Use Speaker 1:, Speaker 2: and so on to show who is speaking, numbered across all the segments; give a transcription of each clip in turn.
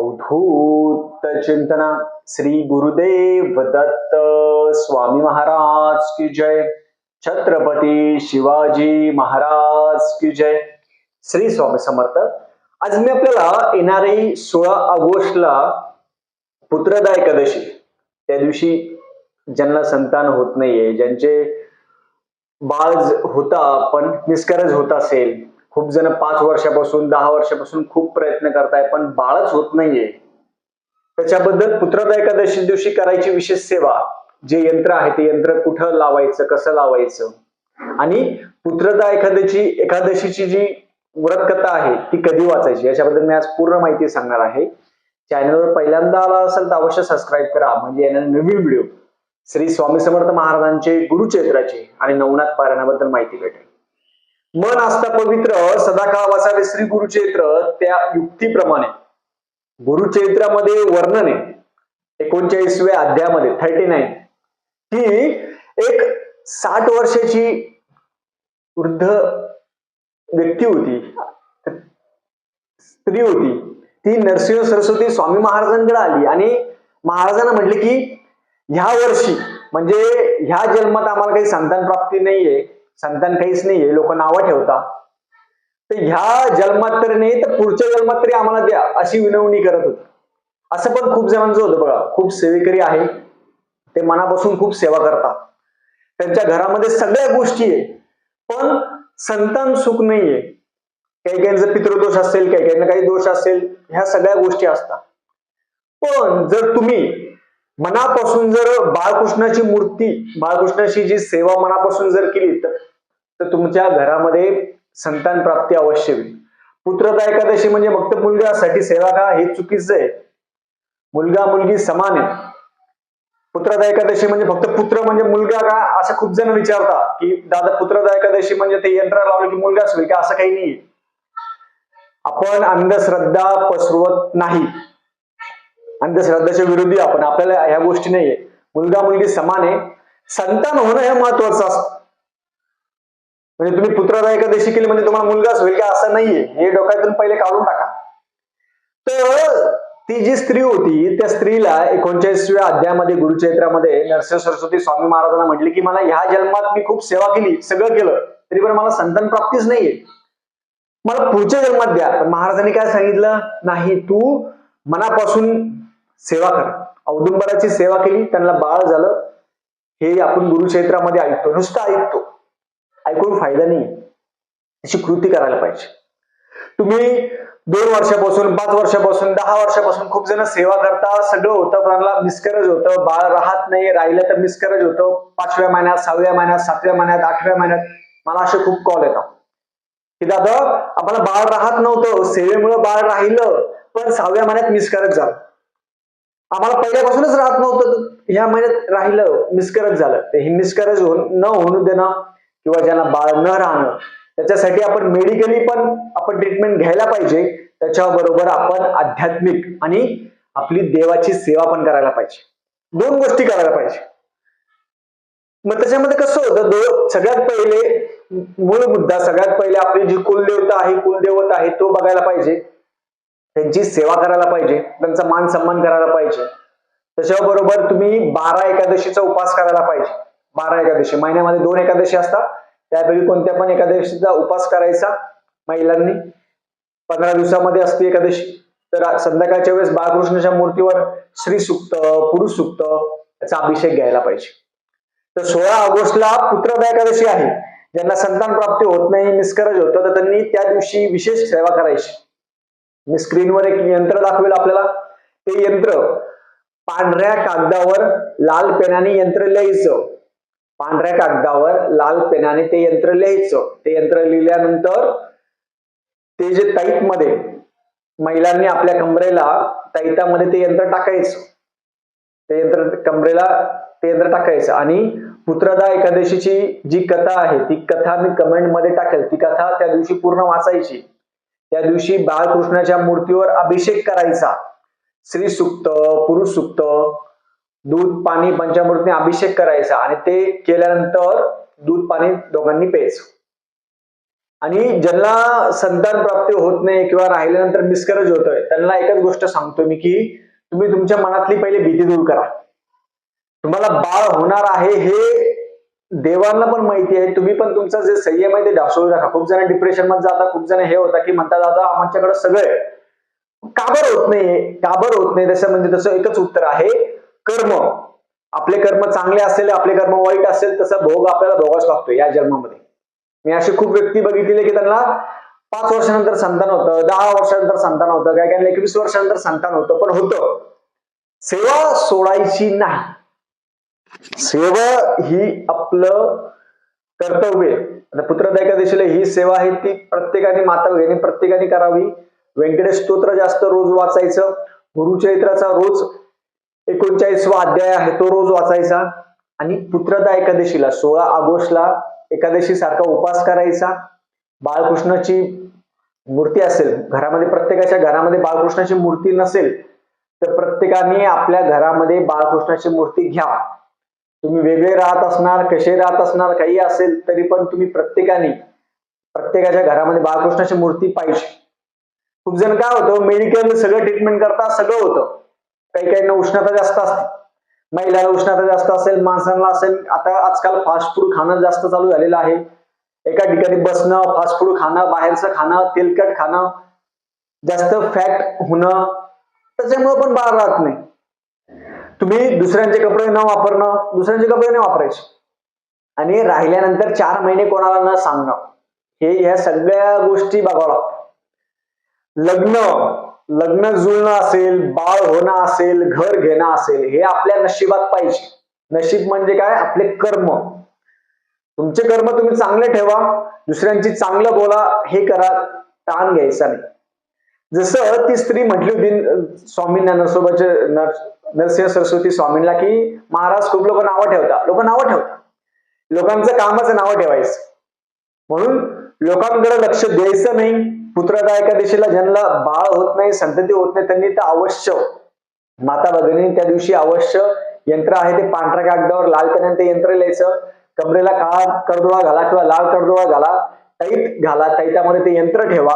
Speaker 1: अवधूत चिंतना श्री गुरुदेव दत्त स्वामी महाराज की जय। छत्रपती शिवाजी महाराज की जय। श्री स्वामी समर्थ। आज मी आपल्याला येणारी सोळा ऑगस्टला पुत्रदा एकादशी त्या दिवशी ज्यांना संतान होत नाहीये ज्यांचे बाळ होता पण निष्कर्ज होत असेल खूप जण पाच वर्षापासून दहा वर्षापासून खूप प्रयत्न करताय पण बाळच होत नाहीये. त्याच्याबद्दल पुत्रदा एकादशी दिवशी करायची विशेष सेवा जे यंत्र आहे ते यंत्र कुठं लावायचं कसं लावायचं? आणि पुत्रदा एखाद्याची एकादशीची जी व्रतकथा आहे ती कधी वाचायची? याच्याबद्दल मी आज पूर्ण माहिती सांगणार आहे. चॅनलवर पहिल्यांदा आला असेल तर अवश्य सबस्क्राईब करा म्हणजे येणारे नवीन व्हिडिओ. श्री स्वामी समर्थ महाराजांचे गुरुचरित्राची आणि नवनाथ पारायणाबद्दल माहिती भेटेल. मन असता पवित्र सदाकाळ वाचावे श्री गुरुचरित्र त्या युक्तीप्रमाणे. गुरुचरित्रामध्ये वर्णन आहे एकोणचाळीसव्या अध्यायामध्ये थर्टी नाईन ही एक साठ वर्षाची वृद्ध व्यक्ती होती. स्त्री होती. ती नरसिंह सरस्वती स्वामी महाराजांकडे आली आणि महाराजांना म्हटले की ह्या वर्षी म्हणजे ह्या जन्मात आम्हाला काही संतान प्राप्ती नाहीये. संतान काहीच नाहीये लोक नावं ठेवता. तर ह्या जन्मात तरी नाही तर पुढच्या जन्मात तरी आम्हाला द्या अशी विनवणी करत होती. असं पण खूप जणांचं होतं बघा खूप सेवेकरी आहे. ते मनापासून खूप सेवा करतात. त्यांच्या घरामध्ये सगळ्या गोष्टी आहे पण संतान सुख नाहीये. काही काहींचा पितृदोष असेल काही काहींना काही दोष असेल ह्या सगळ्या गोष्टी असतात. पण जर तुम्ही मनापासून जर बाळकृष्णाची मूर्ती बाळकृष्णाची जी सेवा मनापासून जर केली तर तर तुमच्या घरामध्ये संतान प्राप्ती अवश्य होईल. पुत्रदा एकादशी म्हणजे फक्त मुलगासाठी सेवा का हे चुकीचं आहे. मुलगा मुलगी समान आहे. पुत्रदा एकादशी म्हणजे फक्त पुत्र म्हणजे मुलगा का? असं खूप जण विचारतात की दादा पुत्रदा एकादशी म्हणजे ते यंत्र लावलं की मुलगाच होईल का? असं काही नाही आपण अंधश्रद्धा पसरवत नाही. अंधश्रद्धाच्या विरोधी आपण. आपल्याला ह्या गोष्टी नाहीये. मुलगा मुलगी समान आहे. संतान होणं हे महत्वाचं असतं. म्हणजे तुम्ही पुत्रदा एकादशी केली म्हणजे तुम्हाला मुलगाच होईल का? असं नाहीये. हे डोक्यातून पहिले काढून टाका. तर ती जी स्त्री होती त्या स्त्रीला एकोणचाळीसव्या अध्यायामध्ये गुरुचरित्रामध्ये नरसिंह सरस्वती स्वामी महाराजांना म्हटले की मला ह्या जन्मात मी खूप सेवा केली सगळं केलं तरी पण मला संतान प्राप्तीच नाहीये. मला पुढच्या जन्मात द्या. महाराजांनी काय सांगितलं? नाही तू मनापासून सेवा कर. औदुंबराची सेवा केली त्यांना बाळ झालं. हे आपण गुरुक्षेत्रामध्ये ऐकतो नुसतं ऐकतो. ऐकून फायदा नाही त्याची कृती करायला पाहिजे. तुम्ही दोन वर्षापासून पाच वर्षापासून दहा वर्षापासून खूप जण सेवा करता सगळं होतं पण मला होतं बाळ राहत नाही राहिलं तर मिसकरज होतं पाचव्या महिन्यात सहाव्या महिन्यात सातव्या महिन्यात आठव्या महिन्यात. मला असे खूप कॉल येतात. की दादा आम्हाला बाळ राहत नव्हतं सेवेमुळे बाळ राहिलं पण सहाव्या महिन्यात मिसकरज झालं. आम्हाला पहिल्यापासूनच राहत नव्हतं ह्या महिन्यात राहिलं मिसकरज झालं. ते हे मिसकरज होऊन न होऊन देणं किंवा ज्यांना बाळ न राहणं त्याच्यासाठी आपण मेडिकली पण आपण ट्रीटमेंट घ्यायला पाहिजे. त्याच्याबरोबर आपण आध्यात्मिक आणि आपली देवाची सेवा पण करायला पाहिजे. दोन गोष्टी करायला पाहिजे. मग त्याच्यामध्ये कसं होतं दो सगळ्यात पहिले मूळ मुद्दा सगळ्यात पहिले आपली जी कुलदेवता आहे कुलदेवता आहे तो बघायला पाहिजे. त्यांची सेवा करायला पाहिजे. त्यांचा मान सन्मान करायला पाहिजे. त्याच्याबरोबर तुम्ही बारा एकादशीचा उपास करायला पाहिजे. बारा एकादशी. महिन्यामध्ये दोन एकादशी असतात. त्यापैकी कोणत्या पण एकादशीचा उपास करायचा महिलांनी. पंधरा दिवसामध्ये असते एकादशी. तर संध्याकाळच्या वेळेस बाळकृष्णाच्या मूर्तीवर श्री सुक्त पुरुष सुक्त याचा अभिषेक घ्यायला पाहिजे. तर सोळा ऑगस्टला पुत्रदा एकादशी आहे. ज्यांना संतान प्राप्ती होत नाही निष्करज होतं तर त्यांनी त्या दिवशी विशेष सेवा करायची. मी स्क्रीनवर एक यंत्र दाखवेल आपल्याला. ते यंत्र पांढऱ्या कागदावर लाल पेनाने यंत्र लिहायचं. पांढऱ्या कागदावर लाल पेनाने ते यंत्र लिहायचं. ते यंत्र लिहिल्यानंतर ते जे ताईत मध्ये महिलांनी आपल्या कमरेला ताईतामध्ये ते यंत्र टाकायचं. ते यंत्र कमरेला ते यंत्र टाकायचं. आणि पुत्रदा एकादशीची जी कथा आहे ती कथा मी कमेंटमध्ये टाकेल. ती कथा त्या दिवशी पूर्ण वाचायची. त्या दिवशी बाळकृष्णाच्या मूर्तीवर अभिषेक करायचा. श्री सुक्त पुरुष सुक्त दूध पाणी पंचामृतने अभिषेक करायचा आणि ते केल्यानंतर दूध पाणी दोघांनी प्यायचं. आणि ज्यांना संतान प्राप्ती होत नाही किंवा राहिल्यानंतर निष्कर्ज होतोय त्यांना एकच गोष्ट सांगतो मी की तुम्ही तुमच्या मनातली पहिले भीती दूर करा. तुम्हाला बाळ होणार आहे हे देवांना पण माहिती आहे. तुम्ही पण तुमचा जे संयम आहे ते ढासळू नका. खूप जण डिप्रेशनमध्ये जाता खूप जण हे होता की म्हणतात दादा आमच्याकडे सगळं काबर होत नाही काबर होत नाही? तसं म्हणजे तसं एकच उत्तर आहे. कर्म. आपले कर्म चांगले असेल आपले कर्म वाईट असेल तसा भोग आपल्याला भोगाच लागतो या जन्मामध्ये. मी अशी खूप व्यक्ती बघितलेली की त्यांना पाच वर्षानंतर संतान होतं दहा वर्षानंतर संतान होतं काय काय एकवीस वर्षानंतर संतान होतं पण होतं. सेवा सोडायची नाही. सेवा ही आपलं कर्तव्य आता पुत्रदा एकादशीला ही सेवा आहे ती प्रत्येकाने माता भगिनी प्रत्येकाने करावी. व्यंकटेश स्तोत्र जास्त रोज वाचायचं गुरुचरित्राचा रोज एकोणचाळीसवा अध्याय आहे तो रोज वाचायचा. आणि पुत्रदा एकादशीला सोळा ऑगस्टला एकादशी सारखा उपास करायचा. बाळकृष्णाची मूर्ती असेल घरामध्ये प्रत्येकाच्या घरामध्ये बाळकृष्णाची मूर्ती नसेल तर प्रत्येकाने आपल्या घरामध्ये बाळकृष्णाची मूर्ती घ्या. तुम्ही वेगळे राहत असणार कसे राहत असणार काही असेल तरी पण तुम्ही प्रत्येकाने प्रत्येकाच्या घरामध्ये बाळकृष्णाची मूर्ती पाहिजे. खूप जण काय होतं मेडिकल सगळं ट्रीटमेंट करता सगळं होतं. काही काहींना उष्णता जास्त असते. महिलाला उष्णता जास्त असेल माणसांना असेल आता आजकाल फास्ट फूड खाणं जास्त चालू झालेलं आहे. एका ठिकाणी बसणं फास्ट फूड खाणं बाहेरचं खाणं तेलकट खाणं जास्त फॅट होणं त्याच्यामुळे पण बाळ राहत नाही. तुम्ही दुसऱ्यांचे कपडे न वापरणं दुसऱ्यांचे कपडे नाही वापरायचे. आणि राहिल्यानंतर चार महिने कोणाला न सांगणं हे ह्या सगळ्या गोष्टी बघावं लागतात. लग्न लग्न जुळणं असेल बाळ होणं असेल घर घेणं असेल हे आपल्या नशिबात पाहिजे. नशीब म्हणजे काय? आपले कर्म. तुमचे कर्म तुम्ही चांगले ठेवा दुसऱ्यांची चांगलं बोला हे करा ताण घ्यायचा नाही. जसं ती स्त्री म्हटली होती स्वामींना नरसोबाचे नर नरसिंह सरस्वती स्वामींना की महाराज खूप लोक नावं ठेवता. लोक नावं ठेवतात. लोकांचं कामच नावं ठेवायचं. म्हणून लोकांकडे लक्ष द्यायचं नाही. पुत्रदा एकादशीला ज्यांना बाळ होत नाही संतती होत नाही त्यांनी तर अवश्य माता भगिनी त्या दिवशी अवश्य यंत्र आहे ते पांढऱ्या कागदावर लाल पेनाने ते यंत्र लिहायचं. कमरेला काळा कडदोळा घाला किंवा लाल कडदोळा घाला तैत घाला टाईटामध्ये ते यंत्र ठेवा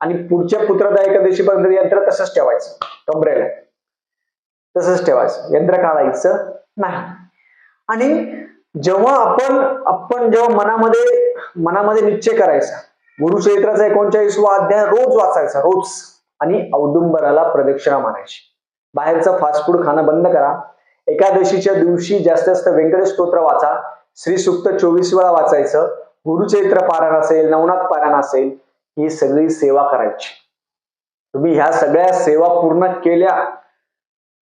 Speaker 1: आणि पुढच्या पुत्रदा एकादशीपर्यंत यंत्र तसंच ठेवायचं कमरेला. तसंच ठेवायचं यंत्र काढायचं नाही. आणि जेव्हा आपण आपण जेव्हा मनामध्ये मनामध्ये निश्चय करायचा गुरुचरित्राचा एकोणचाळीसवा अध्याय रोज वाचायचा रोज. आणि औदुंबराला प्रदक्षिणा मानायची बाहेरचं फास्ट फूड खाणं बंद करा. एकादशीच्या दिवशी जास्तीत जास्त व्यंकटेश स्तोत्र वाचा. श्री सुक्त चोवीस वेळा वाचायचं. गुरुचरित्र पारायण असेल नवनाथ पारायण असेल ही सगळी सेवा करायची. तुम्ही ह्या सगळ्या सेवा पूर्ण केल्या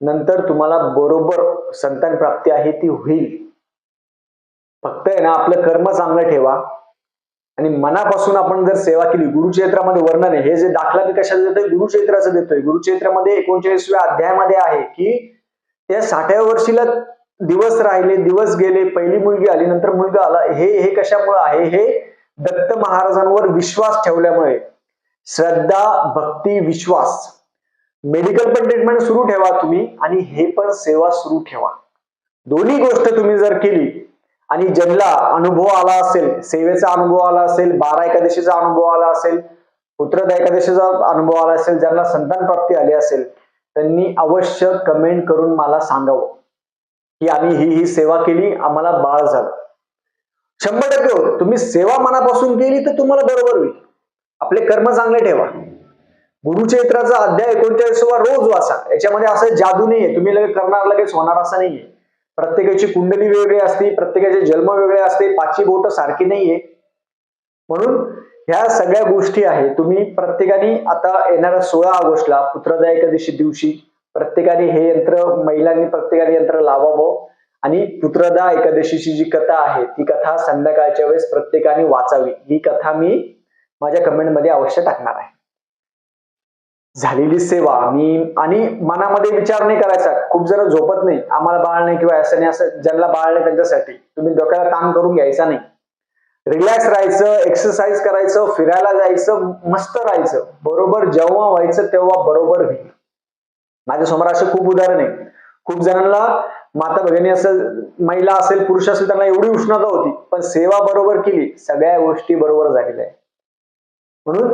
Speaker 1: नंतर तुम्हाला बरोबर संतान प्राप्ती आहे ती होईल. फक्त आहे ना आपलं कर्म चांगलं ठेवा. आणि मनापासून आपण जर सेवा केली गुरुचरित्रामध्ये वर्णन आहे हे जे दाखला मी कशाला देतोय? गुरुचरित्राचं देतोय. गुरुचरित्रामध्ये एकोणचाळीसव्या अध्यायामध्ये आहे की त्या साठव्या वर्षीला दिवस राहिले दिवस गेले पहिली मुलगी आली नंतर मुलगा आला. हे हे कशामुळे आहे? हे दत्त महाराजांवर विश्वास ठेवल्यामुळे. श्रद्धा भक्ती विश्वास. मेडिकल पण ट्रीटमेंट सुरू ठेवा तुम्ही आणि हे पण सेवा सुरू ठेवा. दोन्ही गोष्ट तुम्ही जर केली आणि ज्यांना अनुभव आला असेल सेवेचा अनुभव आला असेल बारा एकादशीचा अनुभव आला असेल पुत्रदा एकादशीचा अनुभव आला असेल ज्यांना संतान प्राप्ती आली असेल त्यांनी अवश्य कमेंट करून मला सांगावं. की आम्ही ही ही सेवा केली आम्हाला बाळ झालं. शंभर टक्के होत तुम्ही सेवा मनापासून केली तर तुम्हाला बरोबर होईल. आपले कर्म चांगले ठेवा. गुरुचरित्राचा अध्याय एकोणचाळीसवा रोज वाचा. याच्यामध्ये असं जादू नाहीये. तुम्ही लगेच करणार लगेच होणार असं नाहीये. प्रत्येकाची कुंडली वेगळी असते प्रत्येकाचे जन्म वेगळे असते पाचवी बोट सारखी नाहीये. म्हणून ह्या सगळ्या गोष्टी आहेत. तुम्ही प्रत्येकाने आता येणाऱ्या सोळा ऑगस्टला पुत्रदा एकादशी दिवशी प्रत्येकाने हे यंत्र महिलांनी प्रत्येकाने यंत्र लावावं. आणि पुत्रदा एकादशीची जी कथा आहे ती कथा संध्याकाळच्या वेळेस प्रत्येकाने वाचावी. ही कथा मी माझ्या कमेंटमध्ये अवश्य टाकणार आहे. झालेली सेवा मी आणि मनामध्ये विचार नाही करायचा. खूप जण झोपत नाही. आम्हाला बाळ नाही किंवा असं नाही असं ज्यांना बाळ नाही त्यांच्यासाठी. तुम्ही डोक्याला ताण करून घ्यायचा नाही. रिलॅक्स राहायचं एक्सरसाइज करायचं फिरायला जायचं मस्त राहायचं. बरोबर जेव्हा व्हायचं तेव्हा बरोबर होईल माझ्यासमोर असे खूप उदाहरण आहे. खूप जणांना माता भगिनी असेल महिला असेल पुरुष असेल त्यांना एवढी उष्णता होती. पण सेवा बरोबर केली. सगळ्या गोष्टी बरोबर झालेल्या आहे म्हणून